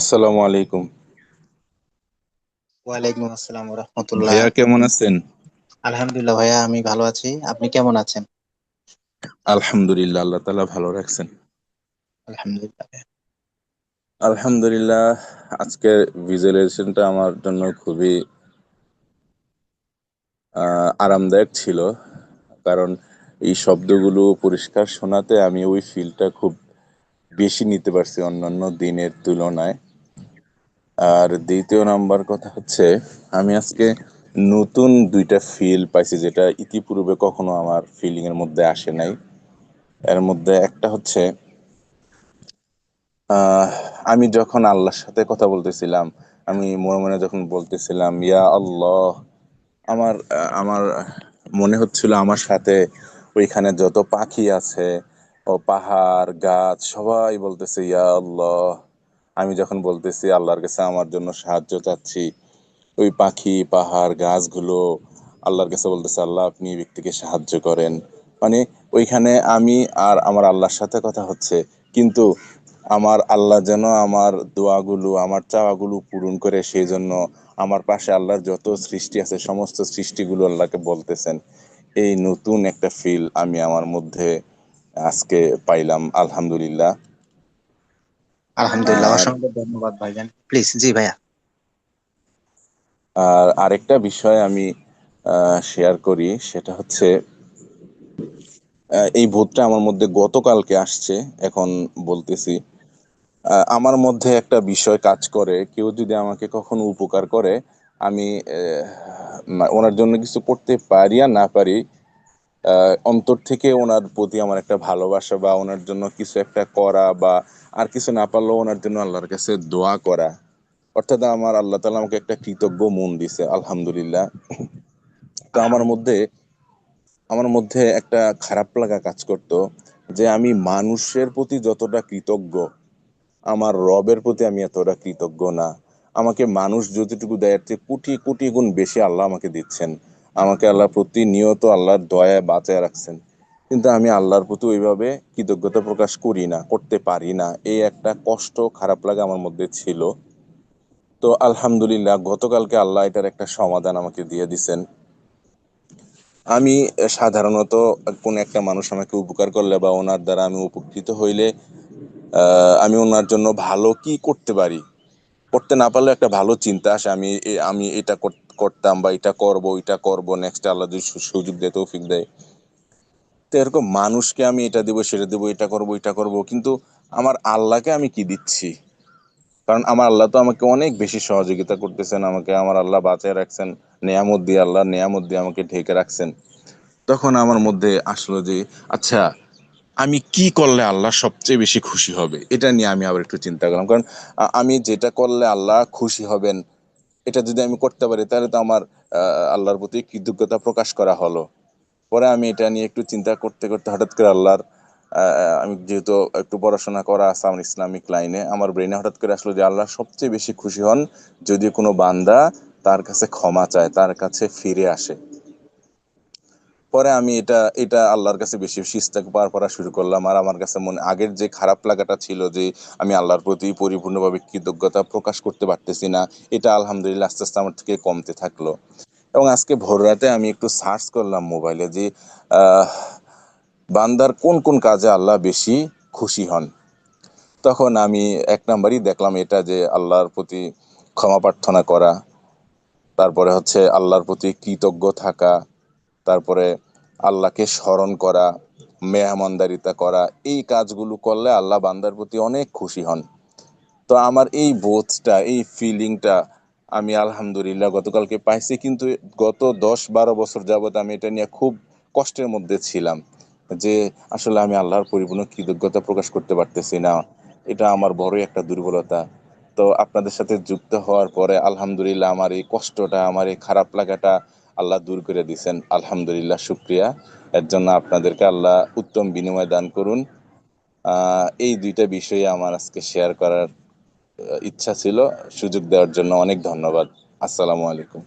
আসসালামু আলাইকুম। ওয়ালাইকুম আসসালাম রহমতুল্লাহ। ভাইয়া কেমন আছেন? আলহামদুলিল্লাহ ভাইয়া আমি ভালো আছি। আপনি কেমন আছেন? আলহামদুলিল্লাহ আল্লাহ তালা ভালো রাখছেন। আলহামদুলিল্লাহ আলহামদুলিল্লাহ আজকের ভিজুয়ালাইজেশনটা আমার জন্য খুবই আরামদায়ক ছিল। কারণ এই শব্দগুলো পরিষ্কার শোনাতে আমি ওই ফিলটা খুব বেশি নিতে পারছি অন্যান্য দিনের তুলনায়। আর দ্বিতীয় নাম্বার কথা হচ্ছে, আমি আজকে নতুন দুইটা ফিল পাইছি যেটা ইতিপূর্বে কখনো আমার ফিলিং এর মধ্যে আসে নাই। এর মধ্যে একটা হচ্ছে আমি যখন আল্লাহর সাথে কথা বলতেছিলাম, আমি মনে মনে যখন বলতেছিলাম, ইয়া আল্লাহ, আমার আমার মনে হচ্ছিল আমার সাথে ওইখানে যত পাখি আছে, ও পাহাড়, গাছ, সবাই বলতেছে, ইয়া আল্লাহ আমি যখন বলতেছি, আল্লাহর কাছে আমার জন্য সাহায্য চাচ্ছি। ওই পাখি, পাহাড়, গাছগুলো আল্লাহর কাছে বলতেছে, আল্লাহ, আপনি ব্যক্তিকে সাহায্য করেন। মানে ওইখানে আমি আর আমার আল্লাহর সাথে কথা হচ্ছে। কিন্তু আমার আল্লাহ যেন আমার দোয়াগুলো, আমার চাওয়াগুলো পূরণ করে সেই জন্য আমার পাশে আল্লাহর যত সৃষ্টি আছে, সমস্ত সৃষ্টিগুলো আল্লাহকে বলতেছেন। এই নতুন একটা ফিল আমি আমার মধ্যে আজকে পাইলাম, আলহামদুলিল্লাহ। আলহামদুলিল্লাহ অসংখ্য ধন্যবাদ ভাইজান। প্লিজ জি ভাইয়া। আর আরেকটা বিষয় আমি শেয়ার করি সেটা হচ্ছে এই বোধটা আমার মধ্যে গতকালকে আসছে এখন বলতেছি আমার মধ্যে একটা বিষয় কাজ করে কেউ যদি আমাকে কখনো উপকার করে আমি আহ, ওনার জন্য কিছু করতে পারি আর না পারি অন্তর থেকে ওনার প্রতি আমার একটা ভালোবাসা বা ওনার জন্য কিছু একটা করা বা আর কিছু না পারলেও ওনার জন্য আল্লাহর কাছে দোয়া করা। অর্থাৎ আমার আল্লাহ তালা আমাকে একটা কৃতজ্ঞ মন দিছে, আলহামদুলিল্লাহ। তো আমার মধ্যে আমার মধ্যে একটা খারাপ লাগা কাজ করতো যে আমি মানুষের প্রতি যতটা কৃতজ্ঞ, আমার রবের প্রতি আমি এতটা কৃতজ্ঞ না। আমাকে মানুষ যতটুকু দেয় এর কোটি কোটি গুণ বেশি আল্লাহ আমাকে দিচ্ছেন। আমাকে আল্লাহ প্রতিনিয়ত আল্লাহর দয়ায় বাঁচায় রাখছেন। কিন্তু আমি আল্লাহর প্রতি ওইভাবে কৃতজ্ঞতা প্রকাশ করি না, করতে পারি না। এই একটা কষ্ট খারাপ লাগা আমার মধ্যে ছিল। তো আলহামদুলিল্লাহ, গতকালকে আল্লাহ এটার একটা সমাধান আমাকে দিয়ে দিছেন। আমি সাধারণত কোন একটা মানুষ আমাকে উপকার করলে বা ওনার দ্বারা আমি উপকৃত হইলে আমি ওনার জন্য ভালো কি করতে পারি? করতে না পারলে একটা ভালো চিন্তা আসে। আমি আমি এটা করতাম বা এটা করব এটা করব নেক্সট আল্লাহ যদি সুযোগ দেয়, তৌফিক দেয়। তো এরকম মানুষকে আমি এটা দেবো, সেটা দেবো, এটা করব এটা করব, কিন্তু আমার আল্লাহকে আমি কি দিচ্ছি? কারণ আমার আল্লাহ তো আমাকে অনেক বেশি সহযোগিতা করতেছেন, আমাকে আমার আল্লাহ বাঁচায় রাখছেন, নেয়ামত দিয়ে আল্লাহ নেয়ামত দিয়ে আমাকে ঢেকে রাখছেন। তখন আমার মধ্যে আসলো যে আচ্ছা আমি কি করলে আল্লাহ সবচেয়ে বেশি খুশি হবে? এটা নিয়ে আমি আবার একটু চিন্তা করলাম। কারণ আমি যেটা করলে আল্লাহ খুশি হবেন এটা যদি আমি করতে পারি, তাহলে তো আমার আল্লাহর প্রতি কৃতজ্ঞতা প্রকাশ করা হলো। পরে আমি এটা নিয়ে একটু চিন্তা করতে করতে হঠাৎ করে আল্লাহর আমি যেহেতু একটু পড়াশোনা করা আছে আমার ইসলামিক লাইনে, আমার ব্রেনে হঠাৎ করে আসলো যে আল্লাহ সবচেয়ে বেশি খুশি হন যদি কোনো বান্দা তার কাছে ক্ষমা চায়, তার কাছে ফিরে আসে। পরে আমি এটা এটা আল্লাহর কাছে বেশি বেশি ইস্তেগফার করা শুরু করলাম। আর আমার কাছে মনে, আগের যে খারাপ লাগাটা ছিল যে আমি আল্লাহর প্রতি পরিপূর্ণভাবে কৃতজ্ঞতা প্রকাশ করতে পারতেছি না, এটা আলহামদুলিল্লাহ আস্তে আস্তে আমার থেকে কমতে থাকল। এবং আজকে ভোর রাতে আমি একটু সার্চ করলাম মোবাইলে যে বান্দার কোন কোন কাজে আল্লাহ বেশি খুশি হন। তখন আমি এক নাম্বারই দেখলাম এটা যে আল্লাহর প্রতি ক্ষমা প্রার্থনা করা, তারপরে হচ্ছে আল্লাহর প্রতি কৃতজ্ঞ থাকা তারপরে আল্লাহকে স্মরণ করা, মেহমানদারিতা করা, এই কাজগুলো করলে আল্লাহ বান্দার প্রতি অনেক খুশি হন। তো আমার এই বোধটা, এই ফিলিংটা আমি আলহামদুলিল্লাহ গতকালকে পাইছি, কিন্তু গত দশ বারো বছর যাবত আমি এটা নিয়ে খুব কষ্টের মধ্যে ছিলাম যে আসলে আমি আল্লাহর পরিপূর্ণ কৃতজ্ঞতা প্রকাশ করতে পারতেছি না। এটা আমার বড়ই একটা দুর্বলতা। তো আপনাদের সাথে যুক্ত হওয়ার পরে আলহামদুলিল্লাহ আমার এই কষ্টটা, আমার এই খারাপ লাগাটা আল্লাহ দূর করে দিয়েছেন আলহামদুলিল্লাহ, শুক্রিয়া। এর জন্য আপনাদেরকে আল্লাহ উত্তম বিনিময় দান করুন। এই দুইটা বিষয়ে আমার আজকে শেয়ার করার ইচ্ছা ছিল। সুযোগ দেওয়ার জন্য অনেক ধন্যবাদ। আসসালামু আলাইকুম।